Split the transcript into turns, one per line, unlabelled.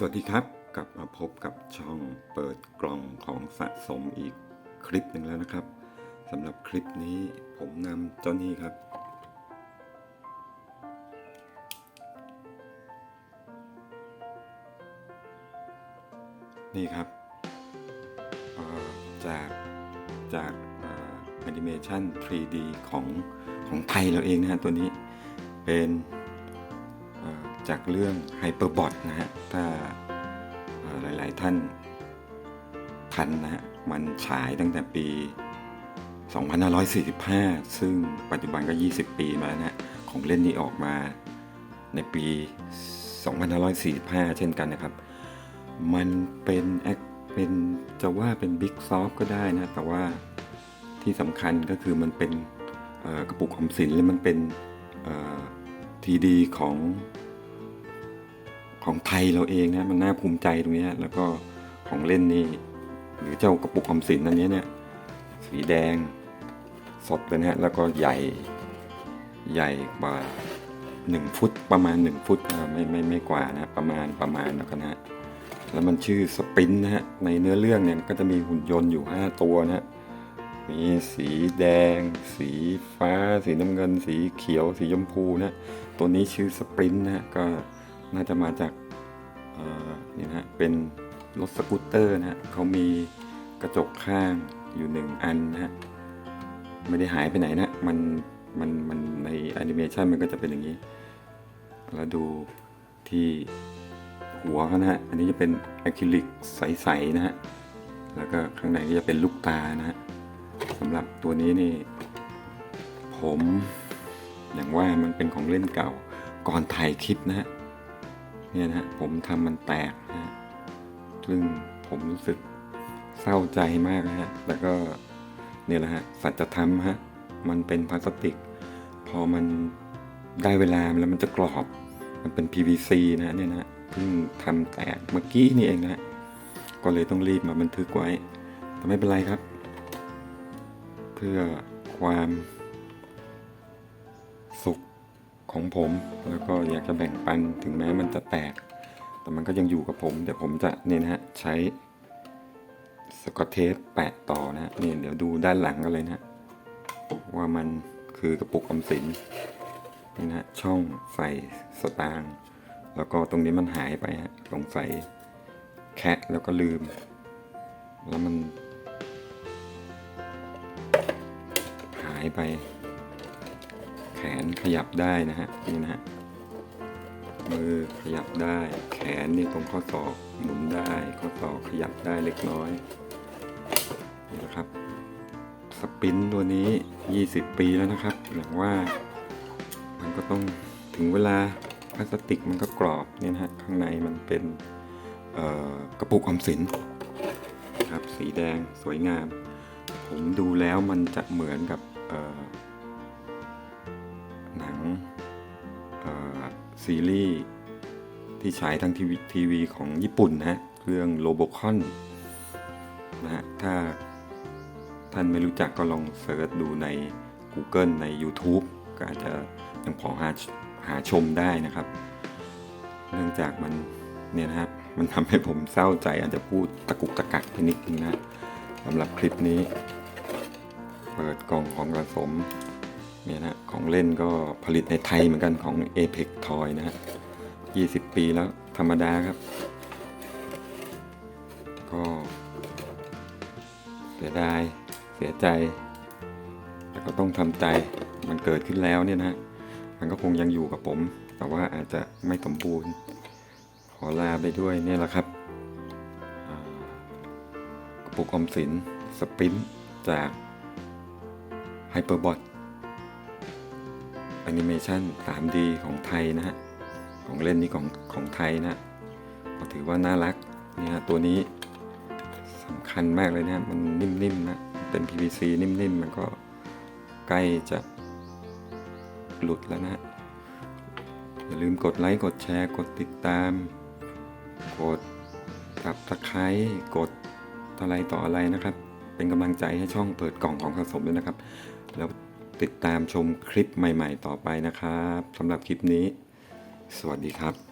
สวัสดีครับกลับมาพบกับช่องเปิดกล่องของสะสมอีกคลิปหนึ่งแล้วนะครับสำหรับคลิปนี้ผมนำเจ้านี่ครับ นี่ครับจากจากแอนิเมชัน 3D ของของไทยเราเองนะฮะตัวนี้เป็น จากเรื่อง Hyperbot นะฮะ ถ้าหลายๆท่านทันนะฮะ มันฉายตั้งแต่ปี 2545 ซึ่งปัจจุบันก็ 20 ปีมาแล้วนะฮะของเล่นนี้ออกมาในปี 2545 เช่นกันนะครับ มันเป็นแอคเป็นจะว่าเป็นบิ๊กซอฟก็ได้นะ แต่ว่าที่สำคัญก็คือมันเป็นกระปุกออมสินและมันเป็นทีดีของ ของไทยเราเองนะมันน่าภูมิใจตรงนี้แล้วก็ของเล่นนี่หรือเจ้ากระปุกออมสินอันนี้เนี่ยสีแดงสดเลยนะฮะแล้วก็ใหญ่ใหญ่กว่า 1 ฟุตประมาณ 1 ฟุตไม่ไม่ไม่กว่านะประมาณประมาณแล้วกันนะฮะแล้วมันชื่อสปรินต์นะฮะในเนื้อเรื่องเนี่ยก็จะมีหุ่นยนต์อยู่ 5 ตัวนะฮะมีสีแดง สีฟ้า สีน้ำเงิน สีเขียว สีชมพูนะตัวนี้ชื่อสปรินต์นะก็ น่าจะมาจากเนี่นะฮะเป็นรถสกูตเตอร์นะฮะเขามีกระจกข้างอยู่หนึ่งอันนะฮะไม่ได้หายไปไหนนะมันมันมันในแอนิเมชันมันก็จะเป็นอย่างนี้ แล้วดูที่หัวเขานะฮะอันนี้จะเป็นอะคริลิกใสๆนะฮะแล้วก็ข้างในก็จะเป็นลูกตานะฮะสำหรับตัวนี้นี่ ผมอย่างว่ามันเป็นของเล่นเก่าก่อนถ่ายคลิปนะฮะ เนี่ยนะฮะผมทำมันแตกนะฮะซึ่งผมรู้สึกเศร้าใจมากนะฮะแล้วก็เนี่ยแหละฮะสัจธรรมฮะมันเป็นพลาสติก พอมันได้เวลาแล้วมันจะกรอบมันเป็น PVC นะฮะเนี่ยนะเพิ่งทำแตกเมื่อกี้นี่เองนะฮะก็เลยต้องรีบมาบันทึกไว้แต่ไม่เป็นไรครับ เพื่อความ ของผม แล้วก็อยากจะแบ่งปันถึงแม้มันจะแตก แต่มันก็ยังอยู่กับผม เดี๋ยวผมจะเนี่ยนะฮะใช้สกอตเทปแปะต่อนะฮะนี่เดี๋ยวดูด้านหลังกันเลยนะว่ามันคือกระปุกออมสินนี่นะฮะช่องใส่สตางค์แล้วก็ตรงนี้มันหายไปฮะสงสัยแคะแล้วก็ลืม แล้วมัน หายไป แขนขยับได้นะฮะนี่นะฮะมือขยับได้ แขนนี่ตรงข้อศอกหมุนได้ข้อศอกขยับได้เล็กน้อยนี่นะครับสปินตัวนี้ 20 ปีแล้วนะครับอย่างว่ามันก็ต้องถึงเวลาพลาสติกมันก็กรอบเนี่ยนะฮะข้างในมันเป็นกระปุกออมสินครับสีแดงสวยงาม ผมดูแล้วมันจะเหมือนกับ ซีรีส์ที่ฉายทางทีวีทีวีของญี่ปุ่นนะฮะเรื่องโ o โบคอนนะฮะถ้าท่านไม่รู้จักก็ลองเสิร์ชดูใน Google ใน YouTube ก็อาจจะยังพอหาหาชมได้นะครับ เนื่องจากมันเนี่ยนะฮะมันทำให้ผมเศร้าใจอาจจะพูดตะกุกตะกักไปนิดนึงนะสำหรับคลิปนี้ เปิดกล่องของผสม เนี่ยนะของเล่นก็ผลิตในไทยเหมือนกันของ Apex Toy นะฮะ20 ปีแล้วธรรมดาครับ ก็เสียดายเสียใจ แต่ก็ต้องทำใจมันเกิดขึ้นแล้วเนี่ยนะฮะมันก็คงยังอยู่กับผม แต่ว่าอาจจะไม่สมบูรณ์ ขอลาไปด้วยเนี่ยแหละครับกระปุกอมสินสปรินจาก Hyperbot แอ อนิเมชัน 3D ของไทยนะฮะ ของเล่นนี้ของของไทยนะก็ถือว่าน่ารักเนี่ยฮะตัวนี้สำคัญมากเลยนะมันนิ่มๆนะเป็น PVC นิ่มๆ มันก็ใกล้จะหลุดแล้วนะอย่าลืมกดไลค์กดแชร์กดติดตาม กดตับตะไคร้กดอะไรต่ออะไรนะครับ เป็นกำลังใจให้ช่องเปิดกล่องของสะสมด้วยนะครับ แล้ว ติดตามชมคลิปใหม่ ๆ ต่อไปนะครับสำหรับคลิปนี้ สวัสดีครับ